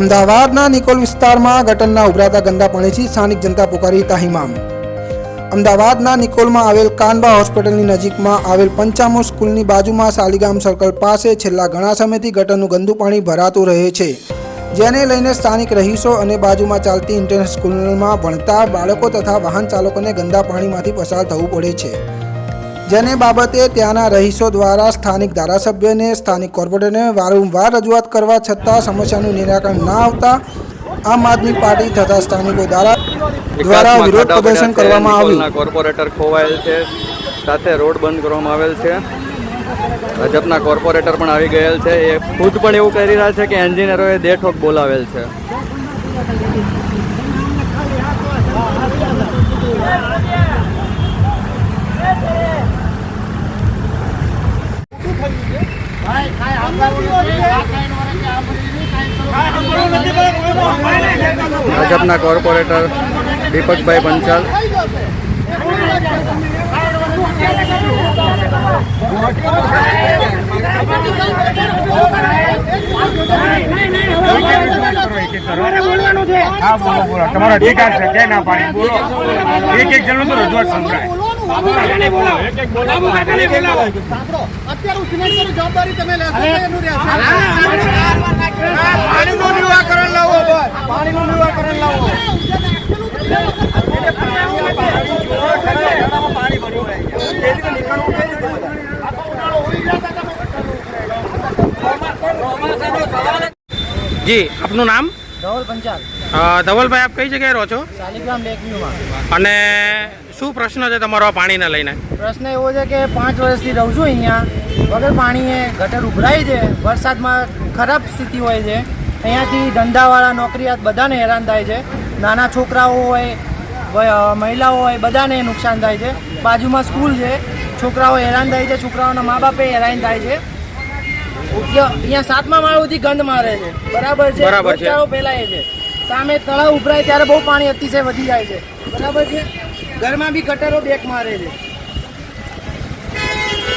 અમદાવાદના નિકોલ વિસ્તારમાં ગટરના ઉભરાતા ગંદા પાણીથી સ્થાનિક જનતા પુકારી તાહિમામ. અમદાવાદના નિકોલમાં આવેલ કાનબા હોસ્પિટલની નજીકમાં આવેલ પંચામો સ્કૂલની બાજુમાં સાલીગામ સર્કલ પાસે છેલ્લા ઘણા સમયથી ગટરનું ગંદુ પાણી ભરાતું રહે છે. જેને લઈને સ્થાનિક રહીશો અને બાજુમાં ચાલતી ઇન્ટરનેટ સ્કૂલમાં ભણતા બાળકો તથા વાહન ચાલકોને ગંદા પાણીમાંથી પસાર થવું પડે છે. જેને બાબતે ત્યાંના રહીશો દ્વારા સ્થાનિક ધારાસભ્યને સ્થાનિક કોર્પોરેટરને વારંવાર રજૂઆત કરવા છતાં સમસ્યાનું નિરાકરણ ના આવતા આમ આદમી પાર્ટી તથા સ્થાનિકો દ્વારા દ્વારા વિરોધ પ્રદર્શન કરવામાં આવ્યું. કોર્પોરેટર ખોવાયેલ છે. સાથે રોડ બંધ કરવામાં આવેલ છે. ભાજપના કોર્પોરેટર પણ આવી ગયેલ છે. એ ખુદ પણ એવું કહી રહ્યા છે કે એન્જિનિયરોએ દેઠોક બોલાવેલ છે. ભાજપના કોર્પોરેટર દીપકભાઈ પંચાલ તમારો અધિકાર છે, કે ના પાડી? બોલો. એક એક જણનું તો રજૂઆત સંભળાય. અત્યારે કરું જવાબદારી તમે લેશો એનું રહેશે? પાણીનું નિવાકરણ લાવો. પાણીનું નિવાકરણ લાવો. જી આપનું નામ? રાહુલ પંચાલ. ધવલભાઈ આપ કઈ જગ્યાએ રહો છો? શાલિગ્રામ લેકવ્યુમાં. અને શું પ્રશ્ન છે તમારો પાણીને લઈને? પ્રશ્ન એવો છે કે પાંચ વર્ષથી રહું છું અહીંયા. વગર પાણીએ ગટર ઉભરાય છે વરસાદમાં ખરાબ સ્થિતિ હોય છે. અહીંયાથી ધંધાવાળા નોકરીયાત બધાને હેરાન થાય છે. નાના છોકરાઓ હોય મહિલાઓ હોય બધાને નુકસાન થાય છે. બાજુમાં સ્કૂલ છે છોકરાઓ હેરાન થાય છે છોકરાઓના મા બાપે હેરાન થાય છે. અહીંયા સાતમા માળોથી ગંધ મારે છે. બરાબર છે? બરાબર છે. ફેલાય છે. સામે તળાવ ઉભરાય ત્યારે બહુ પાણી અતિશય વધી જાય છે. બરાબર છે? ઘરમાં બી ગટરો બેક મારે છે.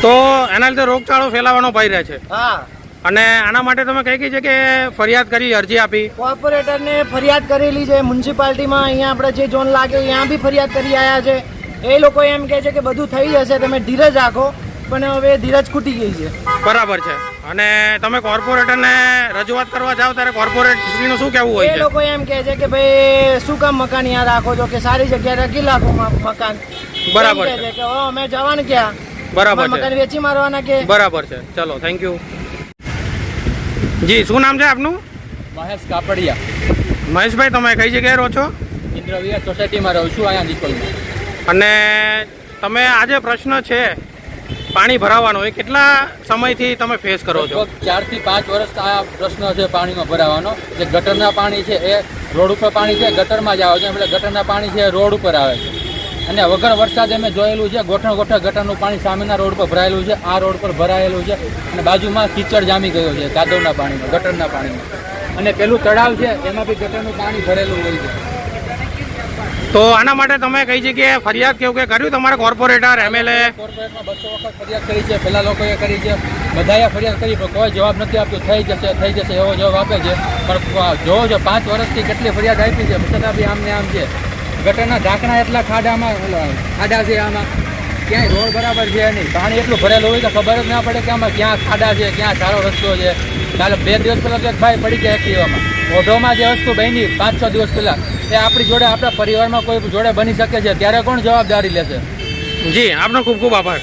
તો એના લીધે રોગચાળો ફેલાવાનો ભય રહે છે. હા. અને આના માટે તમે કઈ કઈ જગ્યાએ ફરિયાદ કરી અરજી આપી? કોર્પોરેટરને ફરિયાદ કરેલી છે. મ્યુનિસિપાલિટીમાં અહીંયા આપણે જે ઝોન લાગે ત્યાં બી ફરિયાદ કરી આવ્યા છે. એ લોકો એમ કહે છે કે બધું થઈ જશે તમે ધીરજ રાખો. પણ હવે ધીરજ ખૂટી ગઈ છે. બરાબર છે. અને તમે કોર્પોરેટરને રજૂઆત કરવા જાવ ત્યારે કોર્પોરેટરનું શું કહેવું હોય એ છે? લોકો એમ કહે છે કે ભાઈ શું કામ મકાન અહીંયા રાખો છો કે સારી જગ્યાએ રાખી લાખો મકાન? બરાબર એમ કહે છે. કે અમે જવાનું ક્યાં? બરાબર મકાન છે. વેચી મારવાના કે? બરાબર છે. ચલો થેન્ક યુ જી શું નામ છે આપનું? મહેશ કાપડિયા. મહેશભાઈ તમે કઈ જગ્યાએ રહો છો? ઇન્દ્રવિયા સોસાયટીમાં રહું છું અહીંયા નિકોલમાં. અને તમે આ જે પ્રશ્ન છે પાણી ભરાવાનો એ કેટલા સમયથી તમે ફેસ કરો છો? ચારથી પાંચ વર્ષ આ પ્રશ્ન છે પાણીમાં ભરાવાનો. જે ગટરના પાણી છે, એ રોડ ઉપર પાણી છે, ગટરમાં જ આવે છે. એટલે ગટરના પાણી છે રોડ ઉપર આવે છે. અને વગર વરસાદે મેં જોયેલું છે, ગોઠણ ગોઠણ ગટરનું પાણી સામેના રોડ પર ભરાયેલું છે, આ રોડ પર ભરાયેલું છે. અને બાજુમાં કીચડ જામી ગયો છે કાદવના પાણીમાં, ગટરના પાણીમાં. અને પેલું તળાવ છે, એમાં બી ગટરનું પાણી ભરેલું હોય છે. તો આના માટે તમે કઈ જગ્યાએ ફરિયાદ કેવું કે કર્યું? તમારા કોર્પોરેટર, એમએલએ? કોર્પોરેટમાં બસો વખત ફરિયાદ કરી છે. પહેલાં લોકોએ કરી છે. બધાએ ફરિયાદ કરી, પણ કોઈ જવાબ નથી આપ્યો. થઈ જશે થઈ જશે, એવો જવાબ આપે છે. પણ જોવો છો પાંચ વર્ષથી કેટલી ફરિયાદ આપી છે? છતાં બી આમને આમ છે. ગટરના ઢાંકણા એટલા ખાડામાં ખાડા છે આમાં. ક્યાંય રોડ બરાબર છે નહીં. પાણી એટલું ભરેલું હોય તો ખબર જ ના પડે કે આમાં ક્યાં ખાડા છે, ક્યાં સારો રસ્તો છે. કાલે બે દિવસ પહેલાં તો એક ભાઈ પડી ગયા એક્ટિવામાં. ઓઢોમાં જે વસ્તુ બની, પાંચ છ દિવસ પહેલાં. એ આપણી જોડે આપણા પરિવારમાં કોઈ જોડે બની શકે છે? ત્યારે કોણ જવાબદારી લેશે? જી, આપનો ખૂબ ખૂબ આભાર.